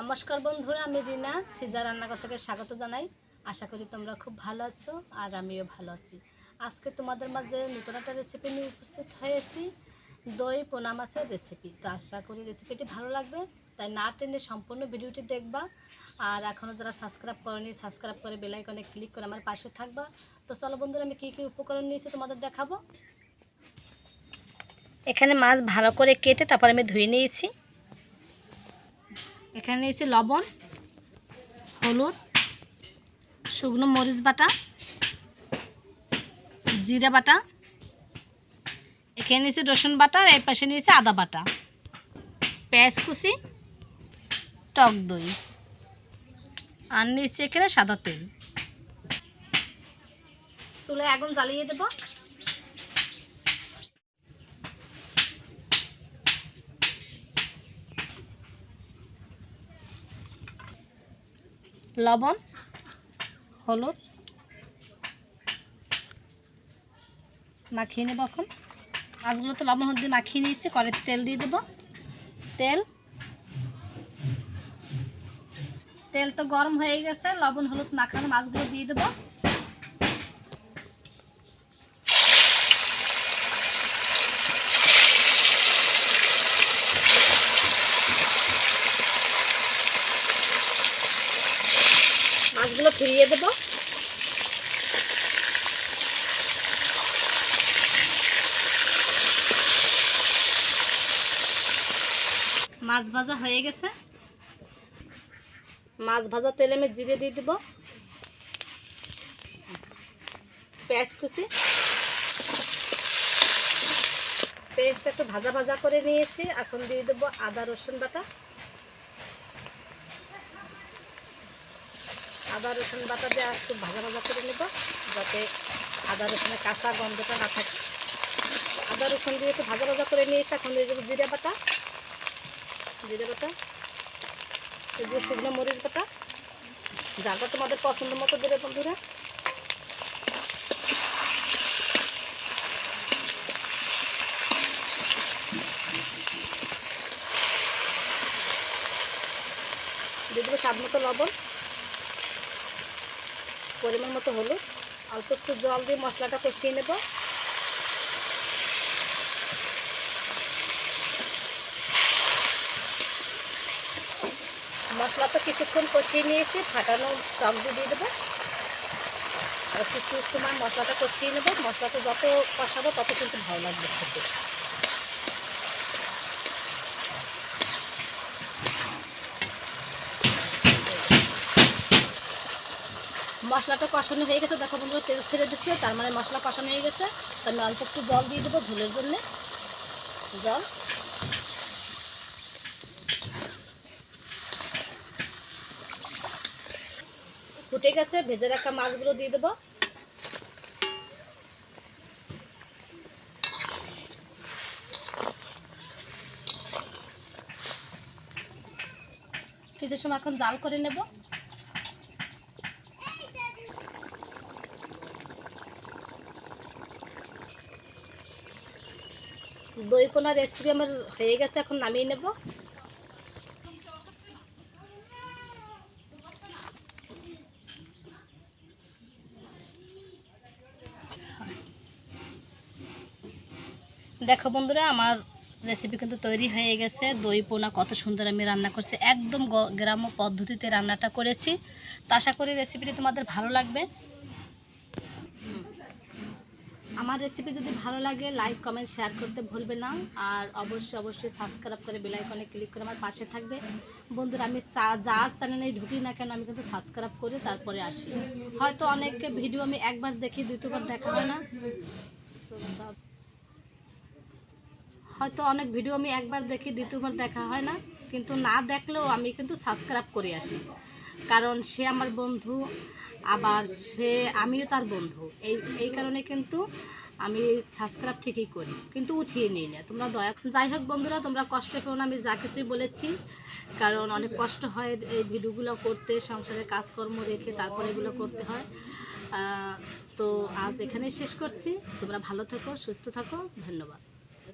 নমস্কার বন্ধুরা, আমি রিনা। সিজা রান্নাঘর থেকে স্বাগত জানাই। আশা করি তোমরা খুব ভালো আছো আর আমিও ভালো আছি। আজকে তোমাদের মাঝে নতুন একটা রেসিপি নিয়ে উপস্থিত হয়েছি, দই পোনা মাছের রেসিপি তো আশা করি রেসিপিটি ভালো লাগবে, তাই না টেনে সম্পূর্ণ ভিডিওটি দেখবা। আর এখনও যারা সাবস্ক্রাইব করেনি সাবস্ক্রাইব করে বেলাইকনে ক্লিক করে আমার পাশে থাকবা। তো চলো বন্ধুরা, আমি কী কী উপকরণ নিয়েছি তোমাদের দেখাবো। এখানে মাছ ভালো করে কেটে তারপর আমি ধুয়ে নিয়েছি। এখানে নিয়েছি লবণ, হলুদ, শুকনো মরিচ বাটা, জিরা বাটা। এখানে নিয়েছি রসুন বাটা আর এই পাশে নিয়েছি আদা বাটা। পেঁয়াজ কুচি, টক দই। আর নিয়েছি এখানে সাদা তেল। চুলে আগুন জ্বালিয়ে দেবো। লবণ, হলুদ। মাখিয়ে নেব এখন। মাছগুলো তো লবণ, হলুদ দিয়ে মাখিয়ে নিয়েছি। কড়াইতে তেল দিয়ে দেব। তেল। তেল তো গরম হয়ে গেছে। লবণ, হলুদ মাখানো মাছগুলো দিয়ে দেবো। মাছগুলো ফিরিয়ে দেবো। মাছ ভাজা হয়ে গেছে। মাছ ভাজা তেলে আমি জিরে দিয়ে দেবো। পেঁয়াজ কুচি। পেঁয়াজটা একটু ভাজা ভাজা করে নিয়েছি। এখন দিয়ে দেবো আদা রসুন বাটা। আদা, রসুন বাটা দিয়ে একটু ভাজা ভাজা করে নেব, যাতে আদা, রসুনের কাঁচা গন্ধটা না থাকে। আদা, রসুন দিয়ে একটু ভাজা ভাজা করে নিয়েছি, এখন দিয়ে দেবো জিরে বাটা জিরে বাটা, এই যে শুকনো মরিচ বাটা যাটা তোমাদের পছন্দ মতো দেবে বন্ধুরা। দিয়ে দেবো স্বাদ মতো লবণ। পরিমাণ মতো হলুদ, অল্প একটু জল দিয়ে মশলাটা কষিয়ে নেব। মশলা তো কিছুক্ষণ কষিয়ে নিয়েছি, ফাটানো টক দিয়ে দিয়ে দেবো। আর কিছু সময় মশলাটা কষিয়ে নেব। মশলাটা যত কষাবো তত কিন্তু ভালো লাগবে খেতে। মশলাটা কষানো হয়ে গেছে। দেখো বন্ধুরা, তেল ছেড়ে দিচ্ছে, তার মানে মশলা কষানো হয়ে গেছে। আমি অল্প একটু জল দিয়ে দেবো ঝোলের জন্যে। জল। ফুটে গেছে, ভেজে রাখা মাছগুলো দিয়ে দেবো। কিছু সময় এখন জাল করে নেব। দই পোনা রেসিপি আমার হয়ে গেছে, এখন নামিয়ে নেব। দেখো বন্ধুরা, আমার রেসিপি কিন্তু তৈরি হয়ে গেছে। দই পোনা কত সুন্দর আমি রান্না করছি, একদম গ্রাম্য পদ্ধতিতে রান্নাটা করেছি। তো আশা করি রেসিপিটি তোমাদের ভালো লাগবে। আমার রেসিপি যদি ভালো লাগে লাইক কমেন্ট শেয়ার করতে ভুলবে না। আর অবশ্যই অবশ্যই সাবস্ক্রাইব করে বেলাইকনে ক্লিক করে আমার পাশে থাকবে। বন্ধুরা, আমি যার চ্যানেলে ঢুকি না কেন, আমি কিন্তু সাবস্ক্রাইব করে তারপরে আসি। হয়তো অনেককে ভিডিও আমি একবার দেখি দ্বিতীয়বার দেখা হয় না। হয়তো অনেক ভিডিও আমি একবার দেখি দ্বিতীয়বার দেখা হয় না। কিন্তু না দেখলেও আমি কিন্তু সাবস্ক্রাইব করে আসি। কারণ সে আমার বন্ধু, আবার সে আমিও তার বন্ধু। এই এই কারণে কিন্তু আমি সাবস্ক্রাইব ঠিকই করি, কিন্তু উঠিয়ে নিই না। তোমরা দয়া যাই হোক বন্ধুরা, তোমরা কষ্ট পেও না, আমি যা কিছুই বলেছি। কারণ অনেক কষ্ট হয় এই ভিডিওগুলো করতে, সংসারে কাজকর্ম রেখে তারপরে এগুলো করতে হয়। তো আজ এখানেই শেষ করছি। তোমরা ভালো থাকো, সুস্থ থাকো, ধন্যবাদ।